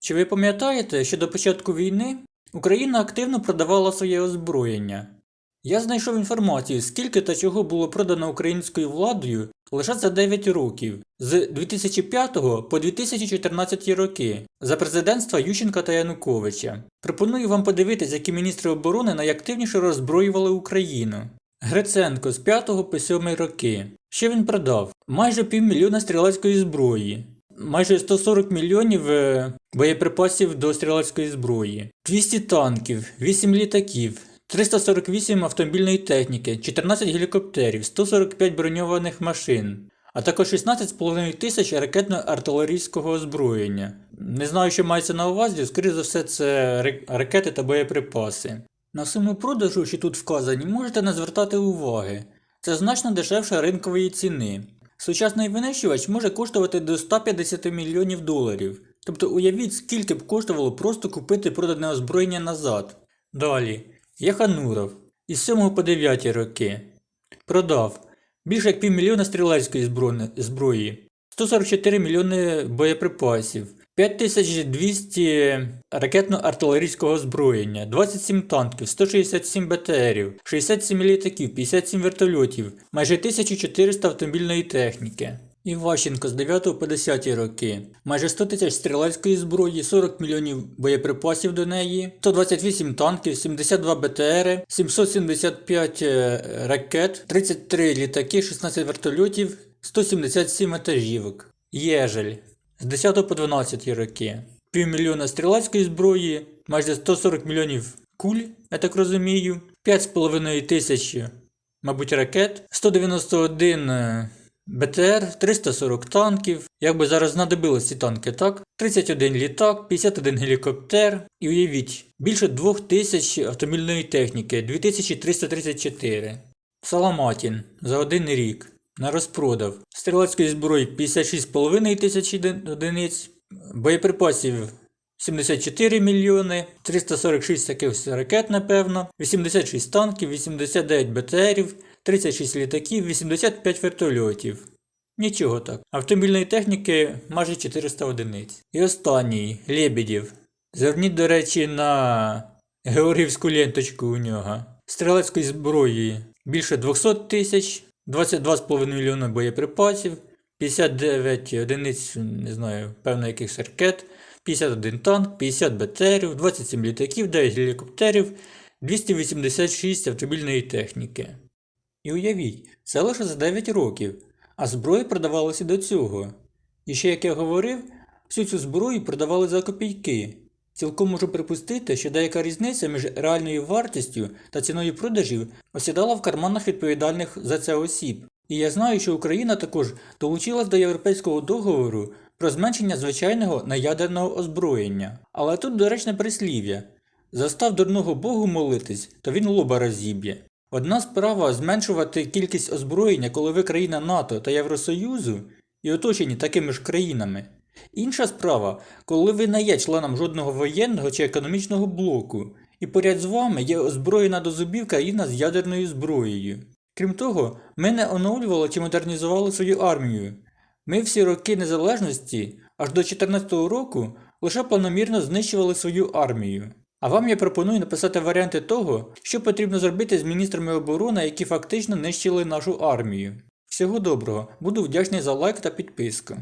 Чи ви пам'ятаєте, що до початку війни Україна активно продавала своє озброєння? Я знайшов інформацію, скільки та чого було продано українською владою лише за 9 років з 2005 по 2014 роки за президентства Ющенка та Януковича. Пропоную вам подивитись, які міністри оборони найактивніше роззброювали Україну. Гриценко з 5 по 7 роки. Що він продав? Майже півмільйона стрілецької зброї, майже 140 мільйонів е, боєприпасів до стрілецької зброї, 200 танків, 8 літаків, 348 автомобільної техніки, 14 гелікоптерів, 145 броньованих машин, а також 16,5 тисяч ракетно-артилерійського озброєння. Не знаю, що мається на увазі, скоріше за все, це ракети та боєприпаси. На суму продажу, що тут вказані, можете не звертати уваги. Це значно дешевше ринкової ціни. Сучасний винищувач може коштувати до 150 мільйонів доларів. Тобто уявіть, скільки б коштувало просто купити продане озброєння назад. Далі. Яхануров. Із 7 по 9 роки. Продав. Більше як півмільйона стрілецької зброї, зброї. 144 мільйони боєприпасів. 5200 ракетно-артилерійського озброєння, 27 танків, 167 БТРів, 67 літаків, 57 вертольотів, майже 1400 автомобільної техніки. Іващенко з 9 по 10 роки. Майже 100 тисяч стрілецької зброї, 40 мільйонів боєприпасів до неї, 128 танків, 72 БТРи, 775 е, ракет, 33 літаки, 16 вертольотів, 177 вантажівок. Єжель з 10 по 12 роки. Півмільйона стрілецької зброї, майже 140 мільйонів куль, я так розумію, 5,5 тисяч, мабуть, ракет, 191 е, БТР, 340 танків. Як би зараз знадобились ці танки, так? 31 літак, 51 гелікоптер. І уявіть, більше 2000 автомобільної техніки, 2334. Саламатін за один рік на розпродав. Стрілецької зброї 56,5 тисяч одиниць, боєприпасів 74 мільйони, 346 таких ракет, напевно, 86 танків, 89 БТРів, 36 літаків, 85 вертольотів. Нічого так. Автомобільної техніки майже 400 одиниць. І останній Лебедєв. Зверніть, до речі, на георгіївську ленточку у нього. Стрілецької зброї більше 200 тисяч, 22,5 мільйони боєприпасів, 59 одиниць, не знаю, певно якихось ракет, 51 танк, 50 БТРів, 27 літаків, 9 гелікоптерів, 286 автомобільної техніки. І уявіть, це лише за 9 років, а зброя продавалася до цього. І ще, як я говорив, всю цю зброю продавали за копійки. Цілком можу припустити, що деяка різниця між реальною вартістю та ціною продажів осідала в карманах відповідальних за це осіб. І я знаю, що Україна також долучилась до Європейського договору про зменшення звичайного неядерного озброєння. Але тут доречне прислів'я застав дурного Богу молитись, то він лоба розіб'є. Одна справа зменшувати кількість озброєння, коли ви країна НАТО та Євросоюзу і оточені такими ж країнами. Інша справа, коли ви не є членом жодного воєнного чи економічного блоку, і поряд з вами є озброєна до зубів країна з ядерною зброєю. Крім того, ми не оновлювали чи модернізували свою армію. Ми всі роки незалежності, аж до 2014 року, лише планомірно знищували свою армію. А вам я пропоную написати варіанти того, що потрібно зробити з міністрами оборони, які фактично нищили нашу армію. Всього доброго, буду вдячний за лайк та підписку.